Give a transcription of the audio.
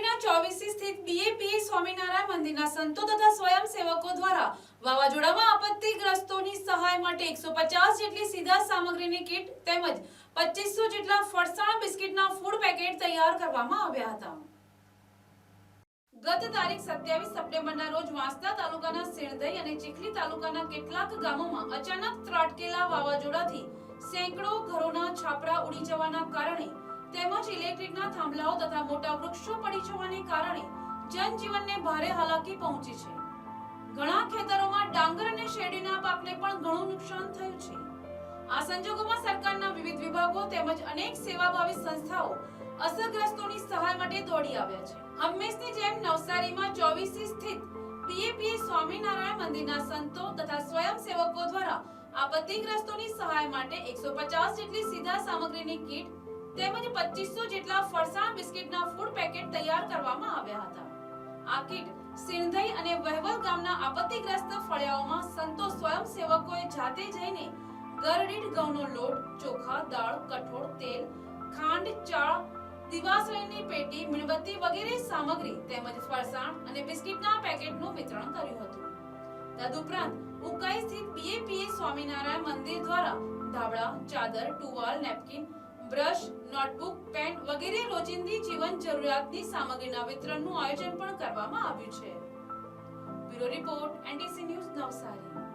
નવસારીના ચોવીસી સ્થિત વાંસદા તાલુકાના સિણધઈ અને ચીખલી તાલુકાના કેટલાક ગામોમાં અચાનક ત્રાટકેલા વાવાઝોડાથી સેંકડો ઘરોના છાપરા ઉડી જવાના કારણે તેમજ ઇલેક્ટ્રિકના થાંભલાઓ તથા મોટા વૃક્ષો જવાને કારણે જનજીવનને ભારે હાલાકી પહોંચી છે. ઘણા ખેતરોમાં ડાંગર અને શેરડીના પાકને પણ ઘણું નુકસાન થયું છે. આ સંજોગોમાં સરકારના વિવિધ વિભાગો તેમજ અનેક સેવાભાવી સંસ્થાઓ અસરગ્રસ્તોની સહાય માટે દોડી આવ્યા છે. હંમેશની જેમ નવસારીમાં ચોવીસી સ્થિત પીએપીએ સ્વામિનારાયણ મંદિરના સંતો તથા સ્વયંસેવકો દ્વારા આપત્તિગ્રસ્તોની સહાય માટે એકસો પચાસ જેટલી સીધા સામગ્રીની કીટ તેમજ પચીસો જેટલા ફરસાણ બિસ્કિટના ફૂડ પેકેટ તૈયાર કરવામાં આવ્યા હતા. આ કીટ સિંધઈ અને વહેવલ ગામના આપત્તિગ્રસ્ત ફળિયાઓમાં સંતો સ્વયંસેવકોએ જાતે જઈને ઘર ઘઉંનો લોટ, ચોખા, દાળ, કઠોળ, તેલ, ખાંડ, ચાળ, દિવાસળીની પેટી, મીણબત્તી વગેરે સામગ્રી તેમજ ફરસાણ અને બિસ્કિટના પેકેટનું વિતરણ કર્યું હતું. તદુપરાંત ઉકાઈ સ્થિત પીએપીએ સ્વામિનારાયણ મંદિર દ્વારા ધાબળા, ચાદર, ટુવાલ, નેપકિન બ્રશ, નોટબુક, પેન વગેરે રોજિંદી જીવન જરૂરિયાતની સામગ્રીના વિતરણનું આયોજન પણ કરવામાં આવ્યું છે. Bureau report, NDC news Navsari.